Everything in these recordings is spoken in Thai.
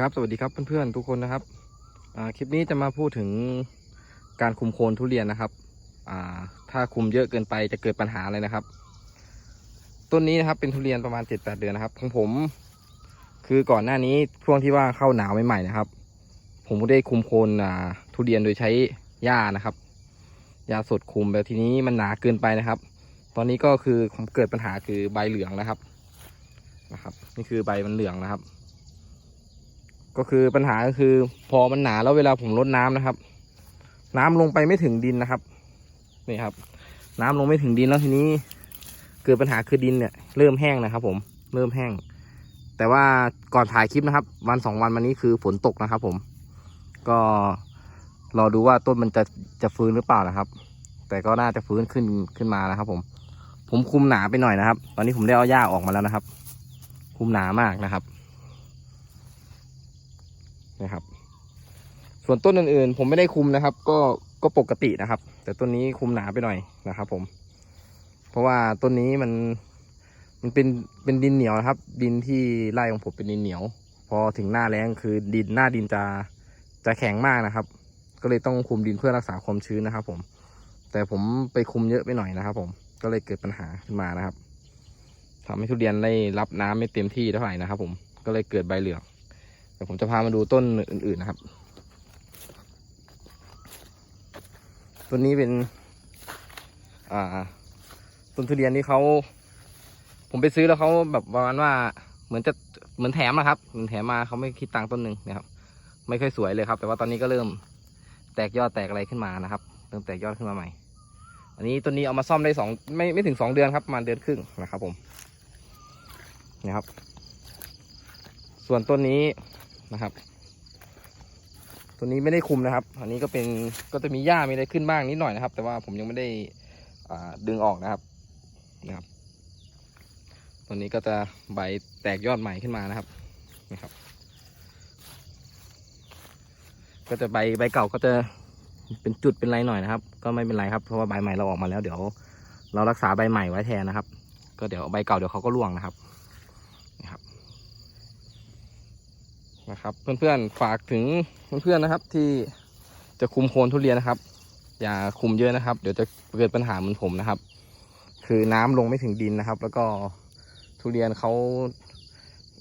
ครับสวัสดีครับเพื่อนๆทุกคนนะครับคลิปนี้จะมาพูดถึงการคุมโคนทุเรียนนะครับถ้าคุมเยอะเกินไปจะเกิดปัญหาอะไรนะครับ ต้นนี้นะครับเป็นทุเรียนประมาณเจ็ดแปดเดือนนะครับของผม คือก่อนหน้านี้ช่วงที่ว่าเข้าหนาวใหม่ๆนะครับ ผมก็ได้คุมโคนทุเรียนโดยใช้หญ้านะครับหญ้าสดคุมแบบทีนี้มันหนาเกินไปนะครับ ตอนนี้ก็คือเกิดปัญหาคือใบเหลืองนะครับนะครับ นี่คือใบมันเหลืองนะครับ ก็คือปัญหาก็คือ พอมันหนาแล้วเวลาผมรดน้ำนะครับ น้ำลงไปไม่ถึงดินนะครับ นี่ครับ น้ำลงไม่ถึงดินแล้วทีนี้ เกิดปัญหาคือดินเนี่ย เริ่มแห้งนะครับ ผมเริ่มแห้ง แต่ว่าก่อนถ่ายคลิปนะครับ วันสองวันมานี้คือฝนตกนะครับ ผม ก็รอดูว่าต้นมันจะจะฟื้นหรือเปล่านะครับ แต่ก็น่าจะฟื้นขึ้นขึ้นมานะครับ ผม ผมคุมหนาไปหน่อยนะครับ ตอนนี้ผมได้เอาหญ้าออกมาแล้วนะครับ คุมหนามากนะครับ นะครับ ส่วนต้นอื่นๆ ผมไม่ได้คุมนะครับ ก็ก็ปกตินะครับ แต่ต้นนี้คุมหนาไปหน่อยนะครับ ผม เพราะว่าต้นนี้มันมันเป็นเป็นดินเหนียวนะครับ ดินที่ไร่ของผมเป็นดินเหนียว พอถึงหน้าแล้งคือดินหน้าดินจะจะแข็งมากนะครับ ก็เลยต้องคุมดินเพื่อรักษาความชื้นนะครับ ผม แต่ผมไปคุมเยอะไปหน่อยนะครับ ผมก็เลยเกิดปัญหาขึ้นมานะครับทำให้ทุเรียนได้รับน้ำไม่เต็มที่เท่าไหร่นะครับ ผมก็เลยเกิดใบเหลือง ดี๋ยวผมจะพามาดูต้นอื่นๆนะครับ ต้นนี้เป็น อ่า ต้นทุเรียนที่เขา ผมไปซื้อแล้วเขาแบบประมาณว่า เหมือนจะ เหมือนแถมอะครับ เหมือนแถมมาเขาไม่คิดตังค์ต้นหนึ่งนะครับ ไม่ค่อยสวยเลยครับ แต่ว่าตอนนี้ก็เริ่มแตกยอดแตกอะไรขึ้นมานะครับ เริ่มแตกยอดขึ้นมาใหม่ อันนี้ต้นนี้เอามาซ่อมได้สองไม่ไม่ถึงสองเดือนครับประมาณเดือนครึ่งนะครับ ผม นะครับ ส่วนต้นนี้ นะครับ ตัวนี้ไม่ได้คุมนะครับ อันนี้ก็เป็นก็จะมีหญ้ามีอะไรขึ้นบ้างนิดหน่อยนะครับ แต่ว่าผมยังไม่ได้ดึงออกนะครับนะครับตัวนี้ก็จะใบแตกยอดใหม่ขึ้นมานะครับนะครับ ก็จะใบใบเก่าก็จะเป็นจุดเป็นไรหน่อยนะครับ ก็ไม่เป็นไรครับเพราะว่าใบใหม่เราออกมาแล้วเดี๋ยว เรารักษาใบใหม่ไว้แทนนะครับ ก็เดี๋ยวใบเก่าเดี๋ยวเขาก็ร่วงนะครับ นะครับ เพื่อนๆฝากถึงเพื่อนๆนะครับ ที่จะคุมโคนทุเรียนนะครับ อย่าคุมเยอะนะครับ เดี๋ยวจะเกิดปัญหาเหมือนผมนะครับ คือน้ำลงไม่ถึงดินนะครับ แล้วก็ทุเรียนเขา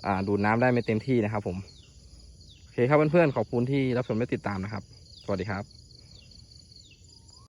อ่าดูดน้ำได้ไม่เต็มที่นะครับ ผมโอเคครับเพื่อนๆขอบคุณที่รับชมและติดตามนะครับ สวัสดีครับ